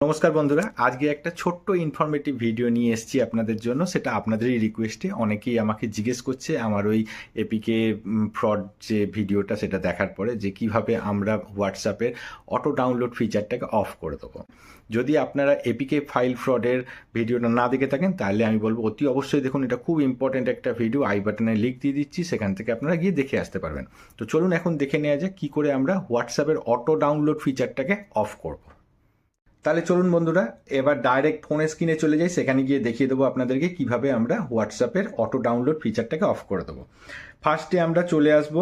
নমস্কার বন্ধুরা, আজকে একটা ছোট্ট ইনফরমেটিভ ভিডিও নিয়ে এসেছি আপনাদের জন্য। সেটা আপনাদেরই রিকোয়েস্টে অনেকেই আমাকে জিজ্ঞেস করছে আমার ওই এপিকে ফ্রড যে ভিডিওটা সেটা দেখার পরে যে কীভাবে আমরা হোয়াটসঅ্যাপের অটো ডাউনলোড ফিচারটাকে অফ করে দেবো। যদি আপনারা এপিকে ফাইল ফ্রডের ভিডিওটা না দেখে থাকেন, তাহলে আমি বলব অতি অবশ্যই দেখুন, এটা খুব ইম্পর্ট্যান্ট একটা ভিডিও আই বাটনে লিঙ্ক দিয়ে দিচ্ছি, সেখান থেকে আপনারা গিয়ে দেখে আসতে পারবেন। তো চলুন এখন দেখে নেওয়া যাক কী করে আমরা হোয়াটসঅ্যাপের অটো ডাউনলোড ফিচারটাকে অফ করব। তাহলে চলুন বন্ধুরা, এবার ডাইরেক্ট ফোনের স্ক্রিনে চলে যাই। সেখানে গিয়ে দেখিয়ে দেবো আপনাদেরকে কীভাবে আমরা হোয়াটসঅ্যাপের অটো ডাউনলোড ফিচারটাকে অফ করে দেবো। ফার্স্টে আমরা চলে আসব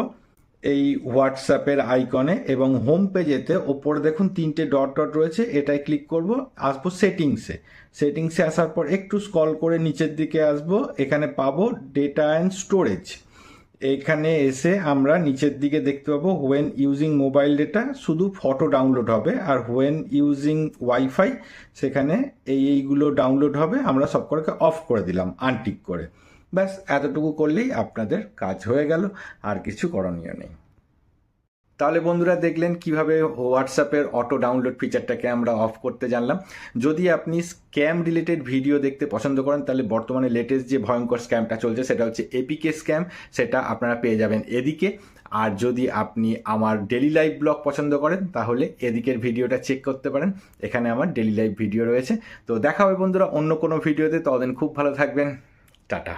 এই হোয়াটসঅ্যাপের আইকনে এবং হোম পেজেতে ওপরে দেখুন তিনটে ডট ডট রয়েছে এটাই ক্লিক করব। আসব সেটিংসে সেটিংসে আসার পর একটু স্কল করে নিচের দিকে আসব। এখানে পাবো ডেটা অ্যান্ড স্টোরেজ এখানে এসে আমরা নিচের দিকে দেখতে পাবো হোয়েন ইউজিং মোবাইল ডেটা শুধু ফটো ডাউনলোড হবে। আর হোয়েন ইউজিং ওয়াইফাই সেখানে এই এইগুলো ডাউনলোড হবে। আমরা সব করে অফ করে দিলাম আনটিক করে। ব্যাস, এতটুকু করলেই আপনাদের কাজ হয়ে গেল। আর কিছু করণীয় নেই। তাহলে বন্ধুরা দেখলেন কীভাবে হোয়াটসঅ্যাপের অটো ডাউনলোড ফিচারটাকে আমরা অফ করতে জানলাম। যদি আপনি স্ক্যাম রিলেটেড ভিডিও দেখতে পছন্দ করেন, তাহলে বর্তমানে লেটেস্ট যে ভয়ঙ্কর স্ক্যামটা চলছে, সেটা হচ্ছে এপিকে স্ক্যাম সেটা আপনারা পেয়ে যাবেন এদিকে। আর যদি আপনি আমার ডেলি লাইভ ব্লগ পছন্দ করেন, তাহলে এদিকের ভিডিওটা চেক করতে পারেন। এখানে আমার ডেলি লাইভ ভিডিও রয়েছে। তো দেখা হবে বন্ধুরা অন্য কোনো ভিডিওতে ততদিন খুব ভালো থাকবেন। টাটা।